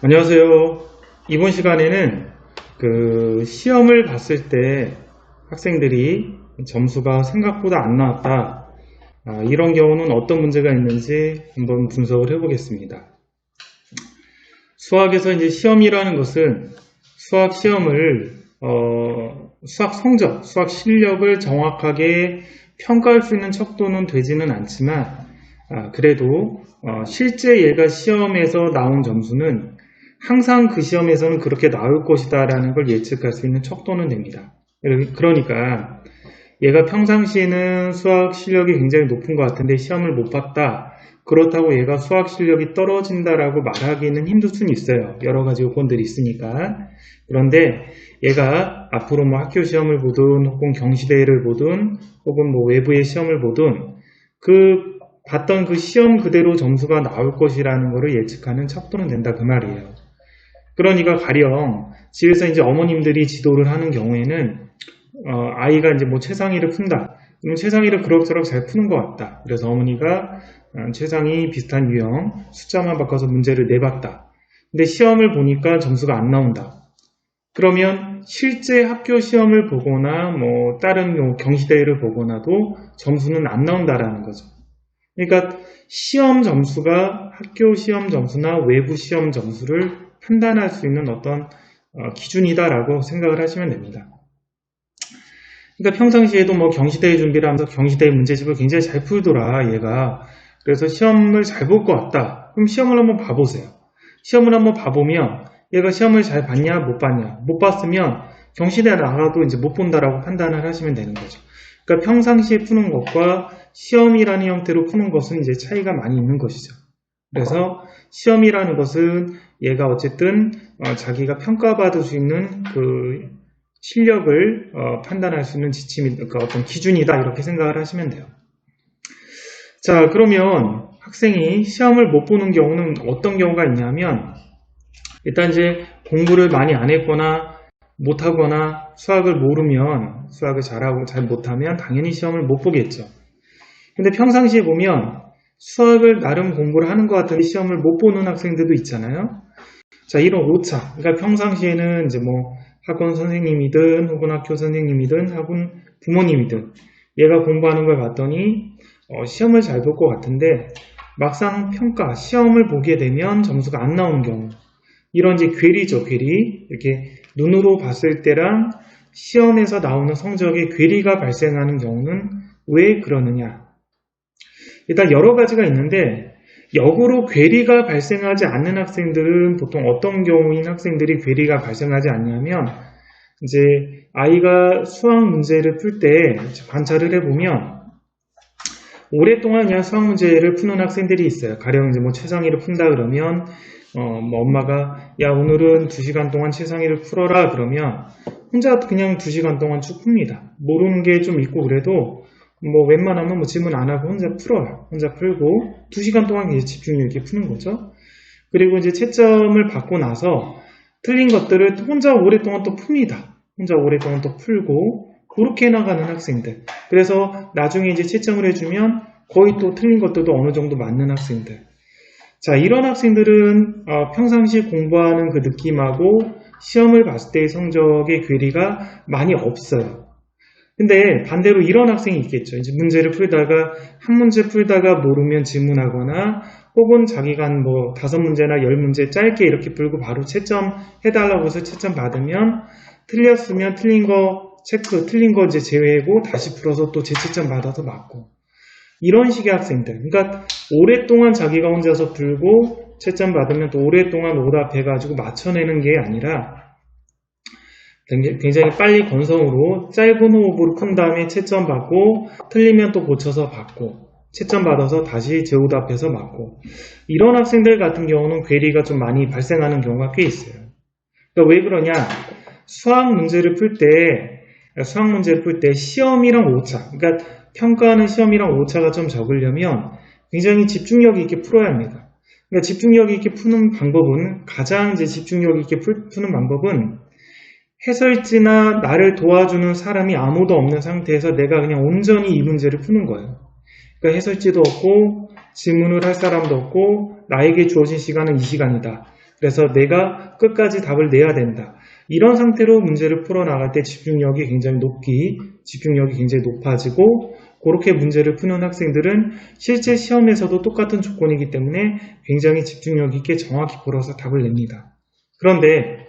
안녕하세요. 이번 시간에는 그 시험을 봤을 때 학생들이 점수가 생각보다 안 나왔다. 아, 이런 경우는 어떤 문제가 있는지 한번 분석을 해보겠습니다. 수학에서 이제 시험이라는 것은 수학 시험을 어, 수학 성적, 수학 실력을 정확하게 평가할 수 있는 척도는 되지는 않지만 아, 그래도 어, 실제 얘가 시험에서 나온 점수는 항상 그 시험에서는 그렇게 나올 것이다 라는 걸 예측할 수 있는 척도는 됩니다. 그러니까 얘가 평상시에는 수학 실력이 굉장히 높은 것 같은데 시험을 못 봤다. 그렇다고 얘가 수학 실력이 떨어진다라고 말하기는 힘들 수는 있어요. 여러 가지 요건들이 있으니까. 그런데 얘가 앞으로 뭐 학교 시험을 보든 혹은 경시대회를 보든 혹은 뭐 외부의 시험을 보든 그 봤던 그 시험 그대로 점수가 나올 것이라는 것을 예측하는 척도는 된다 그 말이에요. 그러니까 가령 집에서 이제 어머님들이 지도를 하는 경우에는 어, 아이가 이제 뭐 최상위를 푼다. 그럼 최상위를 그럭저럭 잘 푸는 것 같다. 그래서 어머니가 어, 최상위 비슷한 유형 숫자만 바꿔서 문제를 내봤다. 근데 시험을 보니까 점수가 안 나온다. 그러면 실제 학교 시험을 보거나 뭐 다른 뭐 경시대회를 보거나도 점수는 안 나온다라는 거죠. 그러니까 시험 점수가 학교 시험 점수나 외부 시험 점수를 판단할 수 있는 어떤 어, 기준이다라고 생각을 하시면 됩니다. 그러니까 평상시에도 뭐 경시대회 준비를 하면서 경시대회 문제집을 굉장히 잘 풀더라 얘가 그래서 시험을 잘 볼 것 같다. 그럼 시험을 한번 봐보세요. 시험을 한번 봐보면 얘가 시험을 잘 봤냐 못 봤냐 못 봤으면 경시대회 나가도 이제 못 본다라고 판단을 하시면 되는 거죠. 그러니까 평상시에 푸는 것과 시험이라는 형태로 푸는 것은 이제 차이가 많이 있는 것이죠. 그래서 시험이라는 것은 얘가 어쨌든 어, 자기가 평가받을 수 있는 그 실력을 어, 판단할 수 있는 지침이 그 어떤 기준이다 이렇게 생각을 하시면 돼요. 자 그러면 학생이 시험을 못 보는 경우는 어떤 경우가 있냐면 일단 이제 공부를 많이 안 했거나 못하거나 수학을 모르면 수학을 잘하고 잘 못하면 당연히 시험을 못 보겠죠. 근데 평상시에 보면 수학을 나름 공부를 하는 것 같은데 시험을 못 보는 학생들도 있잖아요. 자, 이런 오차. 그러니까 평상시에는 이제 뭐 학원 선생님이든 혹은 학교 선생님이든 학원 부모님이든 얘가 공부하는 걸 봤더니 어, 시험을 잘 볼 것 같은데 막상 평가, 시험을 보게 되면 점수가 안 나오는 경우 이런 이제 괴리죠, 괴리. 이렇게 눈으로 봤을 때랑 시험에서 나오는 성적에 괴리가 발생하는 경우는 왜 그러느냐? 일단 여러 가지가 있는데 역으로 괴리가 발생하지 않는 학생들은 보통 어떤 경우인 학생들이 괴리가 발생하지 않냐면 이제 아이가 수학 문제를 풀 때 관찰을 해보면 오랫동안 그냥 수학 문제를 푸는 학생들이 있어요. 가령 이제 뭐 최상위를 푼다 그러면 어 뭐 엄마가 야 오늘은 2시간 동안 최상위를 풀어라 그러면 혼자 그냥 2시간 동안 쭉 풉니다. 모르는 게 좀 있고 그래도 뭐 웬만하면 뭐 질문 안 하고 혼자 풀어요. 혼자 풀고 2시간 동안 집중력 있게 푸는 거죠. 그리고 이제 채점을 받고 나서 틀린 것들을 혼자 오랫동안 또 풉니다. 혼자 오랫동안 또 풀고 그렇게 나가는 학생들. 그래서 나중에 이제 채점을 해주면 거의 또 틀린 것들도 어느 정도 맞는 학생들. 자, 이런 학생들은 어, 평상시 공부하는 그 느낌하고 시험을 봤을 때의 성적의 괴리가 많이 없어요. 근데 반대로 이런 학생이 있겠죠. 이제 문제를 풀다가 한 문제 풀다가 모르면 질문하거나 혹은 자기가 한 뭐 다섯 문제나 열 문제 짧게 이렇게 풀고 바로 채점 해달라고 해서 채점 받으면 틀렸으면 틀린 거 체크, 틀린 거 이제 제외하고 다시 풀어서 또 재채점 받아서 맞고 이런 식의 학생들. 그러니까 오랫동안 자기가 혼자서 풀고 채점 받으면 또 오랫동안 오답해가지고 맞춰내는 게 아니라 굉장히 빨리 건성으로 짧은 호흡으로 푼 다음에 채점 받고 틀리면 또 고쳐서 받고 채점 받아서 다시 재오답해서 맞고 이런 학생들 같은 경우는 괴리가 좀 많이 발생하는 경우가 꽤 있어요. 그러니까 왜 그러냐? 수학 문제를 풀 때 수학 문제를 풀 때 시험이랑 오차 그러니까 평가하는 시험이랑 오차가 좀 적으려면 굉장히 집중력 있게 풀어야 합니다. 그러니까 집중력 있게 푸는 방법은 가장 이제 집중력 있게 푸는 방법은 해설지나 나를 도와주는 사람이 아무도 없는 상태에서 내가 그냥 온전히 이 문제를 푸는 거예요. 그러니까 해설지도 없고 질문을 할 사람도 없고 나에게 주어진 시간은 이 시간이다. 그래서 내가 끝까지 답을 내야 된다. 이런 상태로 문제를 풀어나갈 때 집중력이 굉장히 높기, 집중력이 굉장히 높아지고 그렇게 문제를 푸는 학생들은 실제 시험에서도 똑같은 조건이기 때문에 굉장히 집중력 있게 정확히 풀어서 답을 냅니다. 그런데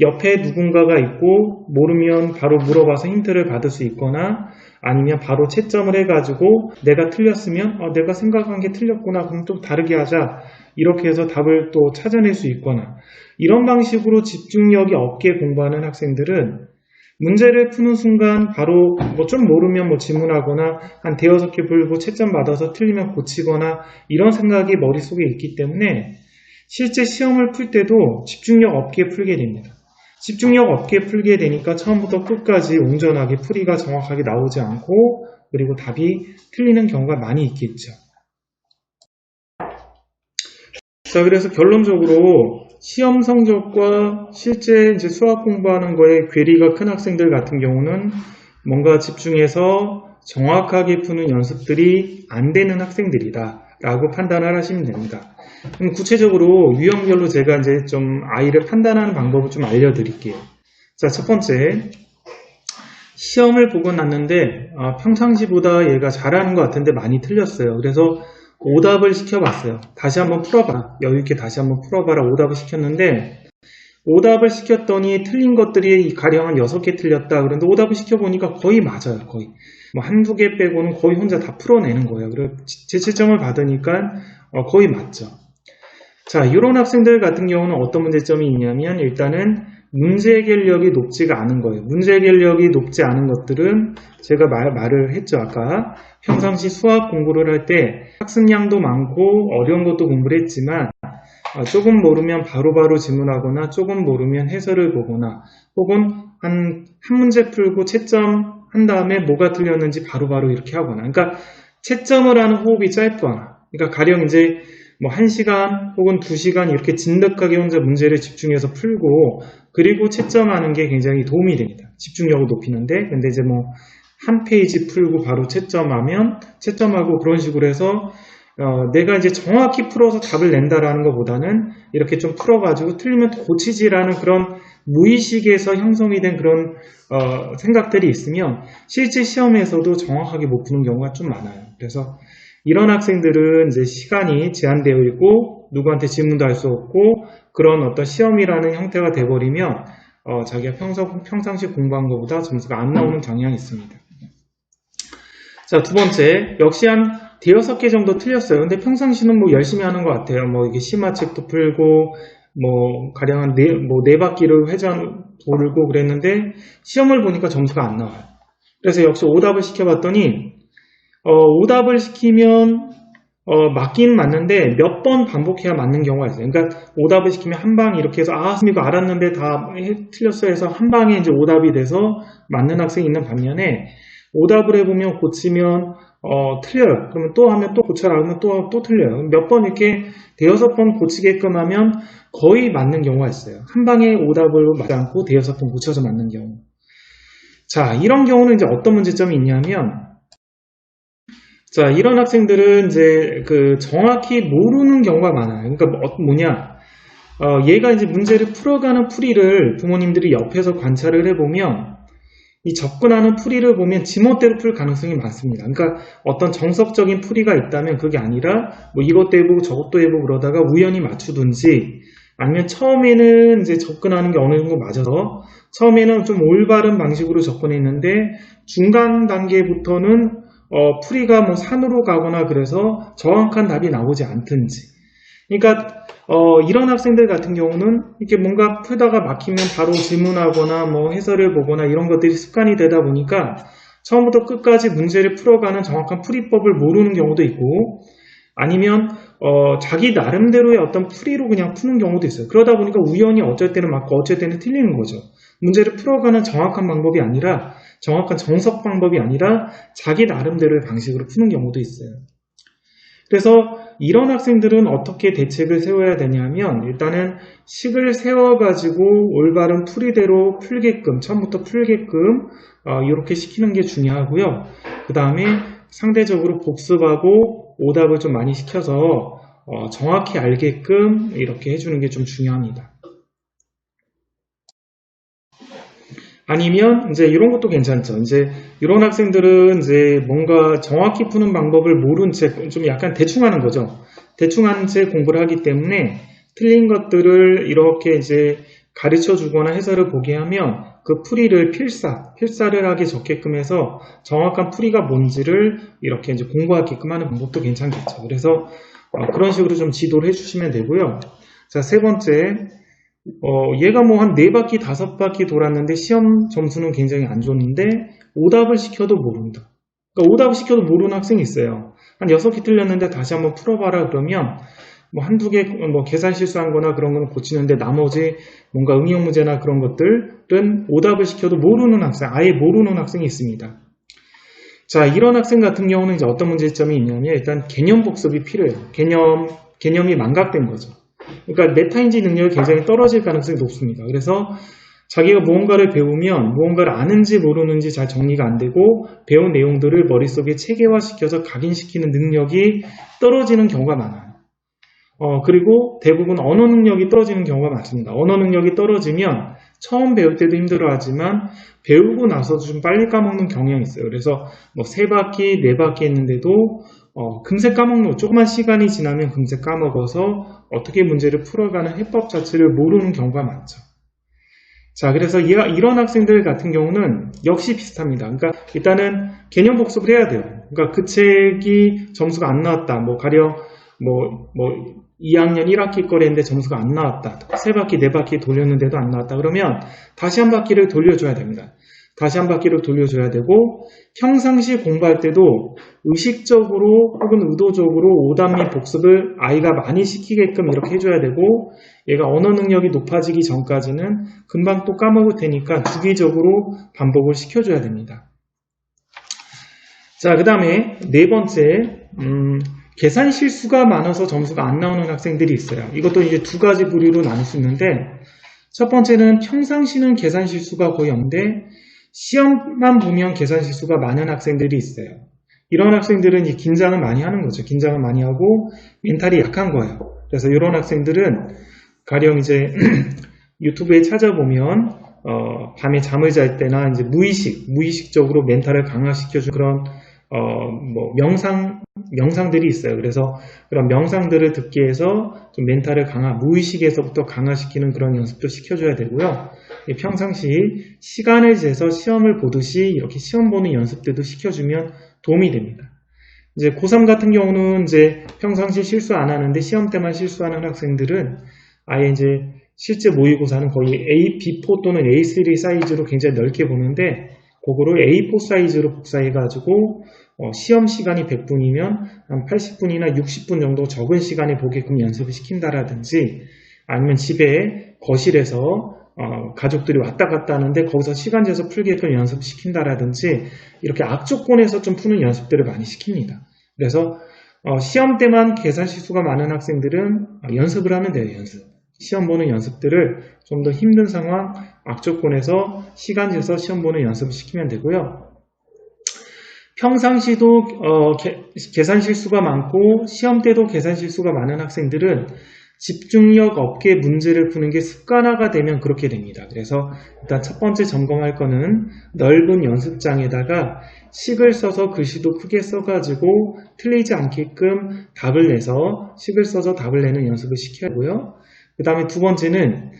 옆에 누군가가 있고 모르면 바로 물어봐서 힌트를 받을 수 있거나 아니면 바로 채점을 해가지고 내가 틀렸으면 어, 내가 생각한 게 틀렸구나 그럼 좀 다르게 하자 이렇게 해서 답을 또 찾아낼 수 있거나 이런 방식으로 집중력이 없게 공부하는 학생들은 문제를 푸는 순간 바로 뭐 좀 모르면 뭐 질문하거나 한 대여섯 개 풀고 채점 받아서 틀리면 고치거나 이런 생각이 머릿속에 있기 때문에 실제 시험을 풀 때도 집중력 없게 풀게 됩니다. 집중력 없게 풀게 되니까 처음부터 끝까지 온전하게 풀이가 정확하게 나오지 않고 그리고 답이 틀리는 경우가 많이 있겠죠. 자, 그래서 결론적으로 시험 성적과 실제 이제 수학 공부하는 거에 괴리가 큰 학생들 같은 경우는 뭔가 집중해서 정확하게 푸는 연습들이 안 되는 학생들이다. 라고 판단을 하시면 됩니다. 그럼 구체적으로 유형별로 제가 이제 좀 아이를 판단하는 방법을 좀 알려드릴게요. 자, 첫 번째. 시험을 보고 났는데, 아, 평상시보다 얘가 잘하는 것 같은데 많이 틀렸어요. 그래서 오답을 시켜봤어요. 다시 한번 풀어봐. 여유있게 다시 한번 풀어봐라. 오답을 시켰는데, 오답을 시켰더니 틀린 것들이 가령 한 6개 틀렸다. 그런데 오답을 시켜보니까 거의 맞아요. 거의. 뭐 한두 개 빼고는 거의 혼자 다 풀어내는 거예요. 그리고 재채점을 받으니까 어, 거의 맞죠. 자, 이런 학생들 같은 경우는 어떤 문제점이 있냐면 일단은 문제 해결력이 높지가 않은 거예요. 문제 해결력이 높지 않은 것들은 제가 말, 말을 했죠. 아까 평상시 수학 공부를 할 때 학습량도 많고 어려운 것도 공부를 했지만 어, 조금 모르면 바로바로 바로 질문하거나 조금 모르면 해설을 보거나 혹은 한, 한 문제 풀고 채점 한 다음에 뭐가 틀렸는지 바로바로 바로 이렇게 하거나 그러니까 채점을 하는 호흡이 짧거나 그러니까 가령 이제 뭐 1시간 혹은 2시간 이렇게 진득하게 혼자 문제를 집중해서 풀고 그리고 채점하는 게 굉장히 도움이 됩니다. 집중력을 높이는데 근데 이제 뭐 한 페이지 풀고 바로 채점하면 채점하고 그런 식으로 해서 어, 내가 이제 정확히 풀어서 답을 낸다라는 것보다는 이렇게 좀 풀어가지고 틀리면 고치지라는 그런 무의식에서 형성이 된 그런 어, 생각들이 있으면 실제 시험에서도 정확하게 못 푸는 경우가 좀 많아요. 그래서 이런 학생들은 이제 시간이 제한되어 있고 누구한테 질문도 할 수 없고 그런 어떤 시험이라는 형태가 돼버리면 어, 자기가 평상, 평상시 공부한 것보다 점수가 안 나오는 경향이 있습니다. 자, 두 번째, 역시 한 대여섯 개 정도 틀렸어요. 근데 평상시는 뭐 열심히 하는 것 같아요. 뭐 이게 심화책도 풀고, 뭐 가령 한 네, 뭐 네 바퀴를 회전 돌고 그랬는데 시험을 보니까 점수가 안 나와요. 그래서 역시 오답을 시켜봤더니 어, 오답을 시키면 어, 맞긴 맞는데 몇 번 반복해야 맞는 경우가 있어요. 그러니까 오답을 시키면 한 방 이렇게 해서 아, 이거 알았는데 다 틀렸어 해서 한 방에 이제 오답이 돼서 맞는 학생이 있는 반면에 오답을 해보면 고치면 어, 틀려요. 그러면 또 하면 또 고쳐라 그러면 또, 또 틀려요. 몇 번 이렇게 대여섯 번 고치게끔 하면 거의 맞는 경우가 있어요. 한 방에 오답을 맞지 않고 대여섯 번 고쳐서 맞는 경우. 자, 이런 경우는 이제 어떤 문제점이 있냐면 자, 이런 학생들은 이제 그 정확히 모르는 경우가 많아요. 그러니까 뭐, 뭐냐. 어, 얘가 이제 문제를 풀어가는 풀이를 부모님들이 옆에서 관찰을 해보면 이 접근하는 풀이를 보면 지멋대로 풀 가능성이 많습니다. 그러니까 어떤 정석적인 풀이가 있다면 그게 아니라 뭐 이것도 해보고 저것도 해보고 그러다가 우연히 맞추든지 아니면 처음에는 이제 접근하는 게 어느 정도 맞아서 처음에는 좀 올바른 방식으로 접근했는데 중간 단계부터는 어, 풀이가 뭐 산으로 가거나 그래서 정확한 답이 나오지 않든지. 그러니까 어, 이런 학생들 같은 경우는 이렇게 뭔가 풀다가 막히면 바로 질문하거나 뭐 해설을 보거나 이런 것들이 습관이 되다 보니까 처음부터 끝까지 문제를 풀어가는 정확한 풀이법을 모르는 경우도 있고 아니면 어, 자기 나름대로의 어떤 풀이로 그냥 푸는 경우도 있어요. 그러다 보니까 우연히 어쩔 때는 맞고 어쩔 때는 틀리는 거죠. 문제를 풀어가는 정확한 방법이 아니라 정확한 정석 방법이 아니라 자기 나름대로의 방식으로 푸는 경우도 있어요. 그래서 이런 학생들은 어떻게 대책을 세워야 되냐면 일단은 식을 세워가지고 올바른 풀이대로 풀게끔 처음부터 풀게끔 어, 이렇게 시키는 게 중요하고요. 그 다음에 상대적으로 복습하고 오답을 좀 많이 시켜서 어, 정확히 알게끔 이렇게 해주는 게 좀 중요합니다. 아니면 이제 이런 것도 괜찮죠. 이제 이런 학생들은 이제 뭔가 정확히 푸는 방법을 모른 채 좀 약간 대충 하는 거죠. 대충 한채 공부를 하기 때문에 틀린 것들을 이렇게 이제 가르쳐 주거나 해설을 보게 하면 그 풀이를 필사, 필사를 하게 적게끔 해서 정확한 풀이가 뭔지를 이렇게 이제 공부하게끔 하는 방법도 괜찮겠죠. 그래서 어, 그런 식으로 좀 지도를 해주시면 되고요. 자, 세 번째. 어, 얘가 뭐 한 네 바퀴, 다섯 바퀴 돌았는데 시험 점수는 굉장히 안 좋는데 오답을 시켜도 모른다. 그러니까 오답을 시켜도 모르는 학생이 있어요. 한 여섯 개 틀렸는데 다시 한번 풀어봐라 그러면 뭐 한두 개 뭐 계산 실수한 거나 그런 건 고치는데 나머지 뭔가 응용 문제나 그런 것들은 오답을 시켜도 모르는 학생, 아예 모르는 학생이 있습니다. 자, 이런 학생 같은 경우는 이제 어떤 문제점이 있냐면 일단 개념 복습이 필요해요. 개념, 개념이 망각된 거죠. 그러니까 메타인지 능력이 굉장히 떨어질 가능성이 높습니다. 그래서 자기가 무언가를 배우면 무언가를 아는지 모르는지 잘 정리가 안 되고 배운 내용들을 머릿속에 체계화시켜서 각인시키는 능력이 떨어지는 경우가 많아요. 어, 그리고 대부분 언어 능력이 떨어지는 경우가 많습니다. 언어 능력이 떨어지면 처음 배울 때도 힘들어 하지만 배우고 나서 좀 빨리 까먹는 경향이 있어요. 그래서 뭐 세 바퀴, 네 바퀴 했는데도 어, 금세 까먹는, 조그만 시간이 지나면 금세 까먹어서 어떻게 문제를 풀어가는 해법 자체를 모르는 경우가 많죠. 자, 그래서 이런 학생들 같은 경우는 역시 비슷합니다. 그러니까 일단은 개념 복습을 해야 돼요. 그러니까 그 책이 점수가 안 나왔다. 뭐 가령 뭐, 뭐 2학년 1학기 거래인데 점수가 안 나왔다. 세 바퀴, 네 바퀴 돌렸는데도 안 나왔다. 그러면 다시 한 바퀴를 돌려줘야 됩니다. 다시 한 바퀴를 돌려줘야 되고 평상시 공부할 때도 의식적으로 혹은 의도적으로 오답 및 복습을 아이가 많이 시키게끔 이렇게 해줘야 되고 얘가 언어 능력이 높아지기 전까지는 금방 또 까먹을 테니까 주기적으로 반복을 시켜줘야 됩니다. 자, 그 다음에 네 번째, 음, 계산 실수가 많아서 점수가 안 나오는 학생들이 있어요. 이것도 이제 두 가지 부류로 나눌 수 있는데 첫 번째는 평상시는 계산 실수가 거의 없는데 시험만 보면 계산 실수가 많은 학생들이 있어요. 이런 학생들은 이 긴장을 많이 하는 거죠. 긴장을 많이 하고 멘탈이 약한 거예요. 그래서 이런 학생들은 가령 이제 유튜브에 찾아보면 어, 밤에 잠을 잘 때나 이제 무의식, 무의식적으로 멘탈을 강화시켜주는 그런 어, 뭐 명상 명상들이 있어요. 그래서 그런 명상들을 듣기 위해서 좀 멘탈을 강화, 무의식에서부터 강화시키는 그런 연습도 시켜줘야 되고요. 평상시 시간을 재서 시험을 보듯이 이렇게 시험 보는 연습들도 시켜주면 도움이 됩니다. 이제 고3 같은 경우는 이제 평상시 실수 안 하는데 시험 때만 실수하는 학생들은 아예 이제 실제 모의고사는 거의 A, B4 또는 A3 사이즈로 굉장히 넓게 보는데 그거를 A4 사이즈로 복사해가지고 어, 시험 시간이 100분이면 한 80분이나 60분 정도 적은 시간에 보게끔 연습을 시킨다라든지 아니면 집에 거실에서 어, 가족들이 왔다 갔다 하는데 거기서 시간 재서 풀게끔 연습 시킨다라든지 이렇게 악조건에서 좀 푸는 연습들을 많이 시킵니다. 그래서 어, 시험 때만 계산 실수가 많은 학생들은 어, 연습을 하면 돼요. 연습. 시험 보는 연습들을 좀 더 힘든 상황, 악조건에서 시간 재서 시험 보는 연습을 시키면 되고요. 평상시도 어, 게, 계산 실수가 많고 시험 때도 계산 실수가 많은 학생들은 집중력 없게 문제를 푸는 게 습관화가 되면 그렇게 됩니다. 그래서 일단 첫 번째 점검할 거는 넓은 연습장에다가 식을 써서 글씨도 크게 써가지고 틀리지 않게끔 답을 내서 식을 써서 답을 내는 연습을 시켜야 하고요. 그 다음에 두 번째는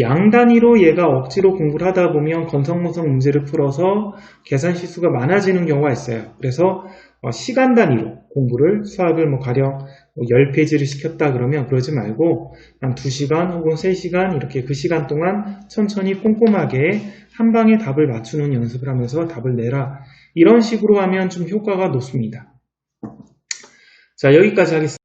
양 단위로 얘가 억지로 공부를 하다 보면 건성문성 문제를 풀어서 계산 실수가 많아지는 경우가 있어요. 그래서 어, 시간 단위로 공부를 수학을 뭐 가령 10페이지를 시켰다 그러면 그러지 말고 한 2시간 혹은 3시간 이렇게 그 시간 동안 천천히 꼼꼼하게 한 방에 답을 맞추는 연습을 하면서 답을 내라. 이런 식으로 하면 좀 효과가 높습니다. 자 여기까지 하겠습니다.